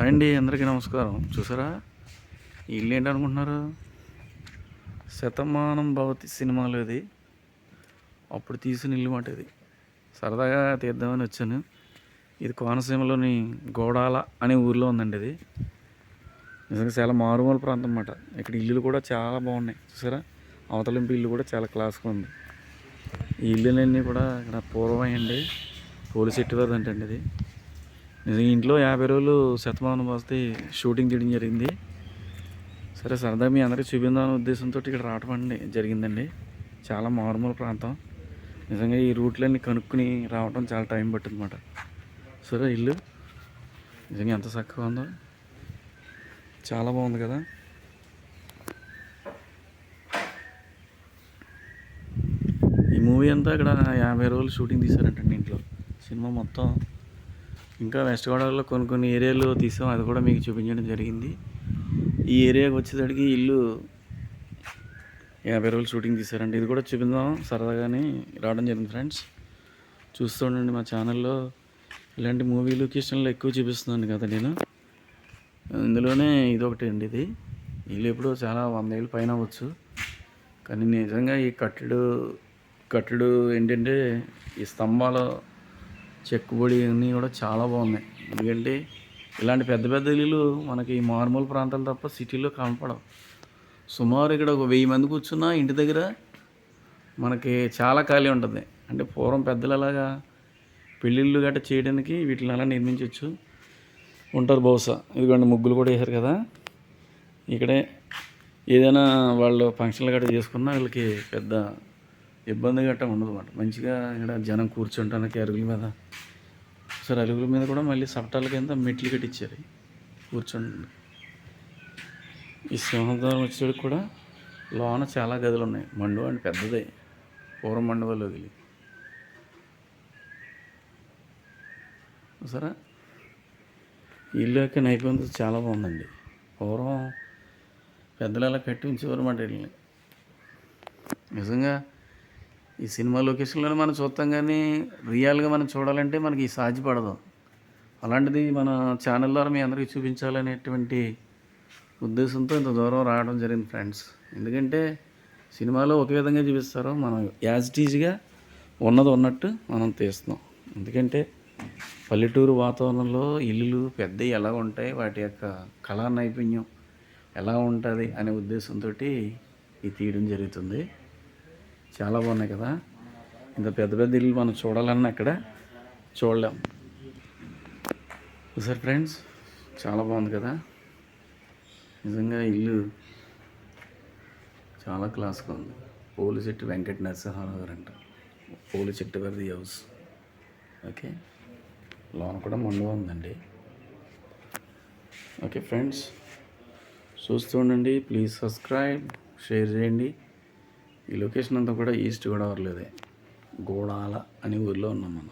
అండి అందరికీ నమస్కారం. చూసారా? ఇల్లు ఏంటి అనుకుంటున్నారు శతమానం భవతి సినిమాలో ఇది. అప్పుడు తీసిన ఇల్లు మాట ఇది. సరదాగా తీద్దామని వచ్చాను. ఇది కోనసీమలోని గోడాల అనే ఊర్లో ఉందండి ఇది. నిజంగా చాలా మారుమూల ప్రాంతం అన్నమాట. ఇక్కడ ఇల్లులు కూడా చాలా బాగున్నాయి. చూసారా? అవతలింపు ఇల్లు కూడా చాలా క్లాస్గా ఉంది. ఈ ఇల్లులన్నీ కూడా ఇక్కడ పూర్వం అండి పోలీస్ ఎట్టివారు అండి ఇది. నిజంగా ఇంట్లో యాభై రోజులు శతమానం వస్తే షూటింగ్ తీయడం జరిగింది. సరే సరదా మీ అందరికీ చూపిందామనే ఉద్దేశంతో ఇక్కడ రావటం అండి జరిగిందండి. చాలా మారుమూల ప్రాంతం. నిజంగా ఈ రూట్లన్నీ కనుక్కుని రావటం చాలా టైం పట్టిందన్నమాట. సరే ఇల్లు. నిజంగా ఎంత చక్కగా ఉందో. చాలా బాగుంది కదా. ఈ మూవీ అంతా ఇక్కడ యాభై రోజులు షూటింగ్ తీశారంటండి ఇంట్లో. సినిమా మొత్తం ఇంకా వెస్ట్ గోదావరిలో కొన్ని కొన్ని ఏరియాలు తీసాం. అది కూడా మీకు చూపించడం జరిగింది. ఈ ఏరియాకి వచ్చేసరికి ఇల్లు యాభై రోజులు షూటింగ్ తీశారండి. ఇది కూడా చూపిందాం సరదాగానే రావడం జరిగింది ఫ్రెండ్స్. చూస్తుండండి మా ఛానల్లో. ఇలాంటి మూవీ లొకేషన్లు ఎక్కువ చూపిస్తున్నాను కదా నేను. ఇందులోనే ఇది ఒకటి అండి ఇది. ఇల్లు ఎప్పుడో చాలా వంద ఏళ్ళు పైన అవ్వచ్చు. కానీ నిజంగా ఈ కట్టడు కట్టడు ఏంటంటే ఈ స్తంభాలు చెక్కుబడి అన్నీ కూడా చాలా బాగున్నాయి. ఎందుకంటే ఇలాంటి పెద్ద పెద్ద ఇల్లులు మనకి మారుమూల ప్రాంతాలు తప్ప సిటీలో కనపడవు. సుమారు ఇక్కడ ఒక వెయ్యి మంది కూర్చున్నా ఇంటి దగ్గర మనకి చాలా ఖాళీ ఉంటుంది. అంటే పూర్వం పెద్దలు అలాగా పెళ్ళిళ్ళు గట్ట చేయడానికి వీటిని అలా నిర్మించవచ్చు ఉంటారు బహుశా. ఇదిగోండి ముగ్గులు కూడా వేశారు కదా. ఇక్కడే ఏదైనా వాళ్ళు ఫంక్షన్లు గట్రా చేసుకున్నా వీళ్ళకి పెద్ద ఇబ్బంది గట్ట ఉండదు అన్నమాట మంచిగా ఇక్కడ జనం కూర్చుంటానికి అరుగుల మీద. సరే అరుగుల మీద కూడా మళ్ళీ సపటాల కింద మెట్లు కట్టించారు. కూర్చోండి. ఈ సింహద్వారం వచ్చేటికి కూడా లోన చాలా గదులు ఉన్నాయి. మండువ అంటే పెద్దదే. పూర్వం మండువలో వెళ్ళి సరే. ఇల్లు యొక్క నైపుణ్యత చాలా బాగుందండి. పూర్వం పెద్దలు అలా కట్టి ఉంచేవారు మాట వీళ్ళని. నిజంగా ఈ సినిమా లొకేషన్లోనే మనం చూస్తాం కానీ రియల్గా మనం చూడాలంటే మనకి ఈ సాధ్యపడదు. అలాంటిది మన ఛానల్ ద్వారా మీ అందరికీ చూపించాలనేటువంటి ఉద్దేశంతో ఇంత దూరం రావడం జరిగింది ఫ్రెండ్స్. ఎందుకంటే సినిమాలో ఒక విధంగా చూపిస్తారు మనం యాజ్ టీజ్గా ఉన్నది ఉన్నట్టు మనం తీస్తున్నాం. ఎందుకంటే పల్లెటూరు వాతావరణంలో ఇల్లులు పెద్దవి ఎలా ఉంటాయి వాటి యొక్క కళా నైపుణ్యం ఎలా ఉంటుంది అనే ఉద్దేశంతో ఇది తీయడం జరుగుతుంది. చాలా బాగున్నాయి కదా. ఇంత పెద్ద పెద్ద ఇల్లు మనం చూడాలన్నా అక్కడ చూడలేం. సార్ ఫ్రెండ్స్ చాలా బాగుంది కదా. నిజంగా ఇల్లు చాలా క్లాస్గా ఉంది. పోలిచెట్టు వెంకట నరసింహారావు గారు అంట పోలిచెట్టు గారిది హౌస్. ఓకే. లోన్ కూడా మండుగా ఉందండి. ఓకే ఫ్రెండ్స్ చూస్తూ ఉండండి. ప్లీజ్ సబ్స్క్రైబ్ షేర్ చేయండి. ఈ లొకేషన్ అంతా కూడా ఈస్ట్ గోదావరిలోదే. గోడాల అనే ఊర్లో ఉన్నాం మనం.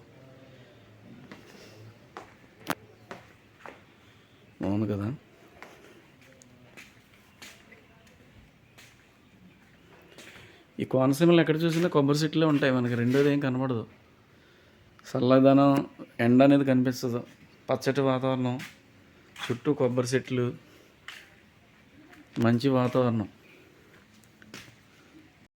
బాగుంది కదా? ఈ కోనసీమలో ఎక్కడ చూసినా కొబ్బరి చెట్లే ఉంటాయి మనకి. రెండోది ఏం కనబడదు. చల్లదనం ఎండ అనేది కనిపిస్తుంది. పచ్చటి వాతావరణం చుట్టూ కొబ్బరి చెట్లు మంచి వాతావరణం.